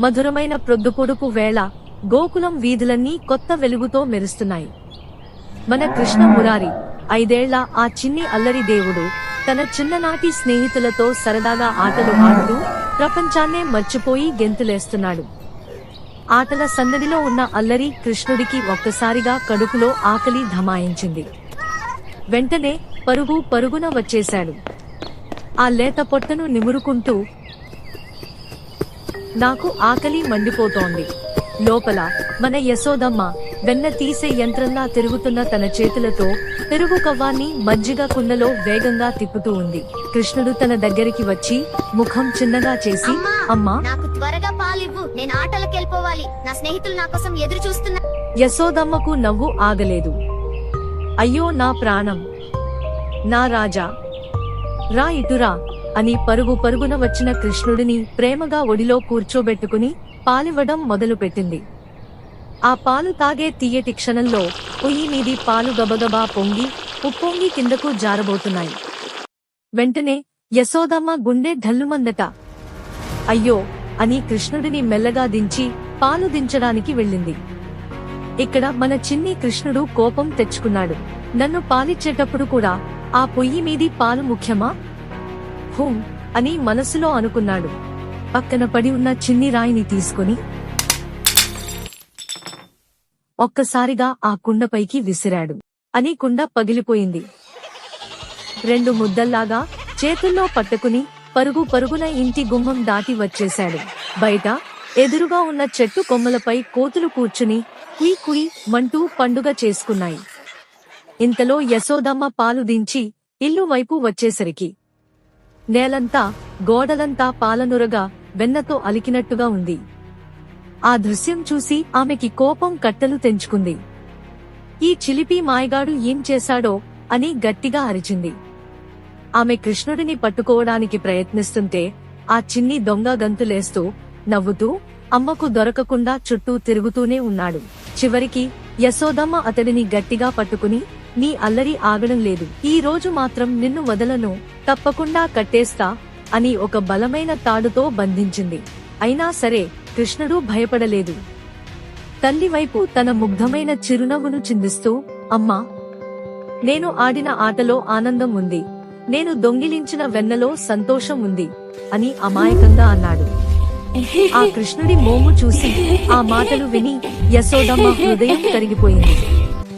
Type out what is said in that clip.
మధురమైన ప్రొద్దుపొడుపు వేళ గోకులం వీధులన్నీ కొత్త వెలుగుతో మెరుస్తున్నాయి. మన కృష్ణ మురారి ఐదేళ్ళ ఆ చిన్ని అల్లరి దేవుడు తన చిన్ననాటి స్నేహితులతో సరదాగా ఆటలు ఆడుతూ ప్రపంచాన్నే మర్చిపోయి గెంతులేస్తున్నాడు. ఆటల సందడిలో ఉన్న అల్లరి కృష్ణుడికి ఒక్కసారిగా కడుపులో ఆకలి ధమాయించింది. వెంటనే పరుగు పరుగున వచ్చేశాడు. ఆ లేత పొట్టను నిమురుకుంటూ నాకు ఆకలి మండిపోతోంది. లోపల మన యశోదమ్మ వెన్న తీసే యంత్రంలా తిరుగుతున్న తన చేతులతో పెరుగు కవ్వాన్ని మజ్జిగ కుండలో వేగంగా తిప్పుతూ ఉంది. కృష్ణుడు తన దగ్గరికి వచ్చి ముఖం చిన్నగా చేసి అమ్మా నాకు త్వరగా పాలివ్వు. నేను ఆటలకు వెళ్ళిపోవాలి. నా స్నేహితులు నా కోసం ఎదురు చూస్తున్నా యశోదమ్మకు నవ్వు ఆగలేదు. అయ్యో నా ప్రాణం. నా రాజా. రా ఇటురా అని పరుగు పరుగున వచ్చిన కృష్ణుడిని ప్రేమగా ఒడిలో కూర్చోబెట్టుకుని పాలివ్వడం మొదలుపెట్టింది. ఆ పాలు తాగే తీయటి క్షణంలో పొయ్యి మీది పాలు గబగబా పొంగి ఉప్పొంగి కిందకు జారబోతున్నాయి. వెంటనే యశోదమ్మ గుండె ఢల్లుమందట. అయ్యో! అని కృష్ణుడిని మెల్లగా దించి పాలు దించడానికి వెళ్ళింది. ఇక్కడ మన చిన్ని కృష్ణుడు కోపం తెచ్చుకున్నాడు. నన్ను పాలిచ్చేటప్పుడు కూడా ఆ పొయ్యి మీది పాలు ముఖ్యమా? హుం అని మనసులో అనుకున్నాడు. పక్కన పడి ఉన్న చిన్ని రాయిని తీసుకుని ఒక్కసారిగా ఆ కుండపైకి విసిరాడు. అని కుండ పగిలిపోయింది. రెండు ముద్దల్లాగా చేతుల్లో పట్టుకుని పరుగు పరుగున ఇంటి గుమ్మం దాటి వచ్చేశాడు. బయట ఎదురుగా ఉన్న చెట్టు కొమ్మలపై కోతులు కూర్చుని కుయి కుయి మంటూ పండుగ చేసుకున్నాయి. ఇంతలో యశోదమ్మ పాలు దించి ఇల్లు వైపు వచ్చేసరికి నేలంతా గోడలంతా పాలనురగా వెన్నతో అలికినట్టుగా ఉంది. ఆ దృశ్యం చూసి ఆమెకి కోపం కట్టలు తెంచుకుంది. ఈ చిలిపి మాయగాడు ఏం చేశాడో అని గట్టిగా అరిచింది. ఆమె కృష్ణుడిని పట్టుకోవడానికి ప్రయత్నిస్తుంటే ఆ చిన్ని దొంగ గంతులేస్తూ నవ్వుతూ అమ్మకు దొరకకుండా చుట్టూ తిరుగుతూనే ఉన్నాడు. చివరికి యశోదమ్మ అతడిని గట్టిగా పట్టుకుని నీ అల్లరి ఆగడం లేదు. ఈ రోజు మాత్రం నిన్ను వదలను తప్పకుండా కట్టేస్తా అని ఒక బలమైన తాడుతో బంధించింది. అయినా సరే కృష్ణుడు భయపడలేదు. తల్లివైపు తన ముగ్ధమైన చిరునవ్వును చిందిస్తూ అమ్మా నేను ఆడిన ఆటలో ఆనందం ఉంది. నేను దొంగిలించిన వెన్నలో సంతోషం ఉంది అని అమాయకంగా అన్నాడు. ఆ కృష్ణుడి మోము చూసి ఆ మాటలు విని యశోదమ్మ హృదయం కరిగిపోయింది.